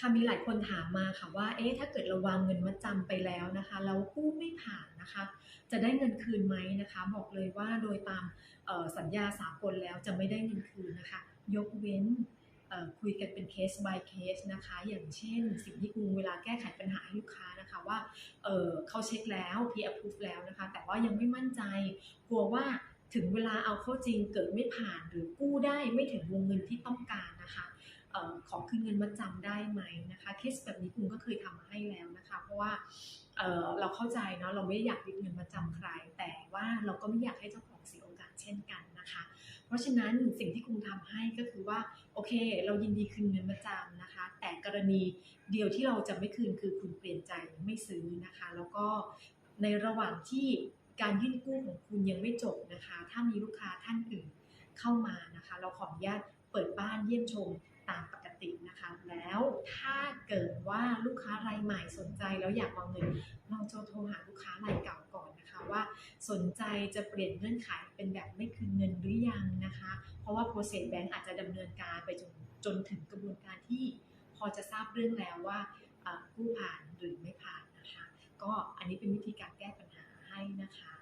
ค่ะมีหลายคนถามมาค่ะว่า เอ๊ะถ้าเกิดเราวางเงินมัดจำไปแล้วนะคะแล้วกู้ไม่ผ่านนะคะ จะได้เงินคืนไหมนะคะ บอกเลยว่าโดยตามสัญญาสากลแล้วจะไม่ได้เงินคืนนะคะ ยกเว้นคุยกันเป็นเคส by เคสนะคะ อย่างเช่น สิ่งที่คุณเวลาแก้ไขปัญหาให้ลูกค้านะคะว่าเเขาเช็คแล้ว p approve แล้วนะคะ แต่ว่ายังไม่มั่นใจ กลัวว่าถึงเวลาเอาเข้าจริงเกิดไม่ผ่านหรือกู้ได้ไม่ถึงวงเงินที่ต้องการนะคะ ขอคืนเงินมาจำได้ไหมนะคะเคสแบบนี้คุณก็เคยทำมาให้แล้วนะคะ เพราะว่าเเราเข้าใจเนาะเราไม่อยากยึดเงินมาจำใคร แต่ว่าเราก็ไม่อยากให้เจ้าของเสียโอกาสเช่นกันนะคะ เพราะฉะนั้นสิ่งที่คุณทำให้ก็คือว่าโอเค เรายินดีคืนเงินมาจำนะคะ แต่กรณีเดียวที่เราจะไม่คืนคือคุณเปลี่ยนใจไม่ซื้อนะคะ แล้วก็ในระหว่างที่การยื่นกู้ของคุณยังไม่จบนะคะ ถ้ามีลูกค้าท่านอื่นเข้ามานะคะ เราขออนุญาตเปิดบ้านเยี่ยมชม ตามปกตินะคะ แล้วถ้าเกิดว่าลูกค้ารายใหม่สนใจแล้วอยากวางเงินเราจะโทรหาลูกค้ารายเก่าก่อนนะคะว่าสนใจจะเปลี่ยนเงื่อนไขเป็นแบบไม่คืนเงินหรือยังนะคะ เพราะว่า process bank อาจจะดำเนินการไปจนจนถึงกระบวนการที่พอจะทราบเรื่องแล้วว่าอ่ากู้ผ่านหรือไม่ผ่านนะคะ ก็อันนี้เป็นวิธีการแก้ปัญหาให้นะคะ